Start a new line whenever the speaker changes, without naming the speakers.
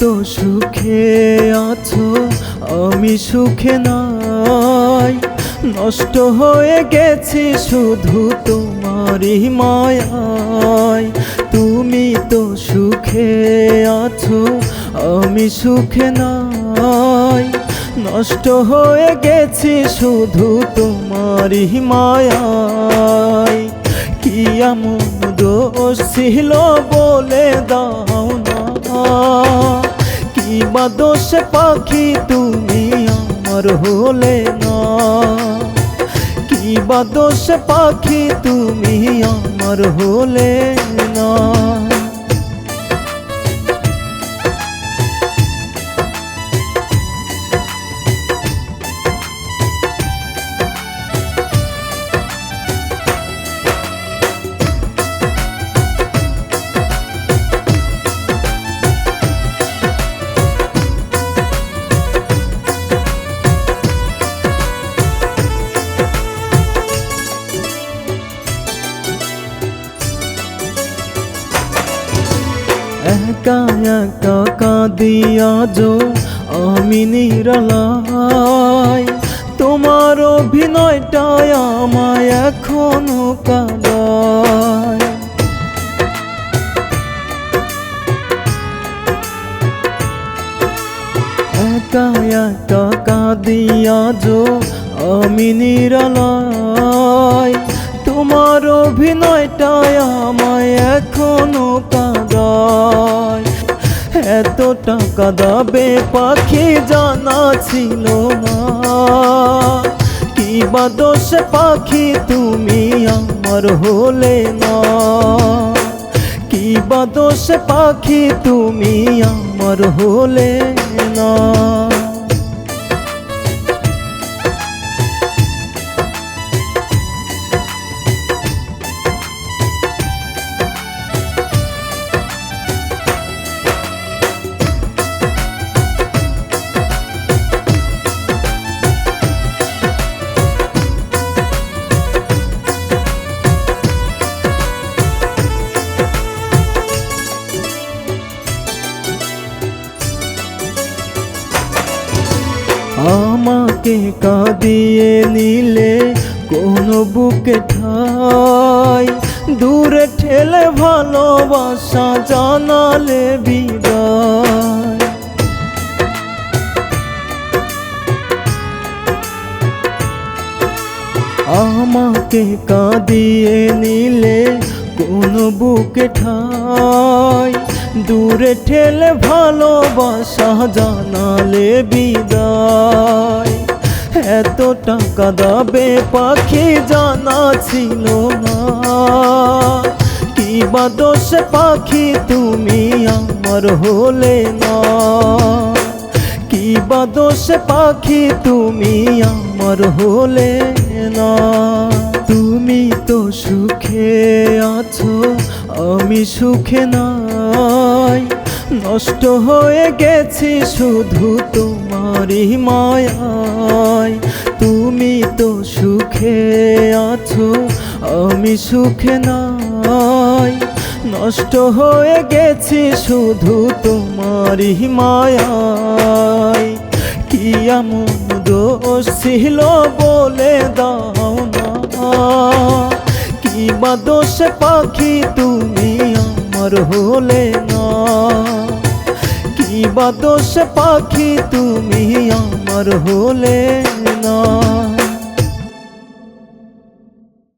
তো সুখে আছো, আমি সুখে নাই নষ্ট হয়ে গেছি শুধু তোমারই মায়ায়। তুমি তো সুখে আছো, আমি সুখে নাই নষ্ট হয়ে গেছি শুধু তোমারই মায়ায়। কি এমন দোষ ছিল বলে দাও দোষ পাখি তুমি আমার হলে না। কি বা দোষ পাখি তুমি আমার হলে না। একা একা কাঁদিয়া যো, আমি নিরালাই তোমার অভিনয়টাই আমায় এখনও কাঁদায়। একা একা কাঁদিয়া যো, আমি নিরালাই তোমার অভিনয়টাই আমায় এখনও কাঁদায়। এত টাকা দাবে পাখি জানা ছিল না। কি বা দোষ পাখি তুমি আমার হলে না। কি বা দোষ পাখি তুমি আমার হলে না। আমাকে কাঁদিয়ে নিলে কোন বুকে ঠাই। দূরে ঠেলে ভালোবাসা জানালে বিদায়। আমাকে কাঁদিয়ে নিলে কোন বুকে ঠাই। দূরে ঠেলে ভালোবাসা জানালে বিদায়। এত টাকা দাবে পাখি জানা ছিল না। কি বা দোষ পাখি তুমি আমার হলে না। কি বা দোষ পাখি তুমি আমার হলে না। তুমি তো সুখে আছো, আমি সুখে নাই নষ্ট হয়ে গেছি শুধু তোমারই মায়ায়। তুমি তো সুখে আছো, আমি সুখে নাই। নষ্ট হয়ে গেছি শুধু তোমারই মায়ায়। কি এমন দোষ ছিল বলে দাও না। কি বা দোষ পাখি তুমি আমার হলে না। কি বা দোষ পাখি তুমি আমার হলে না।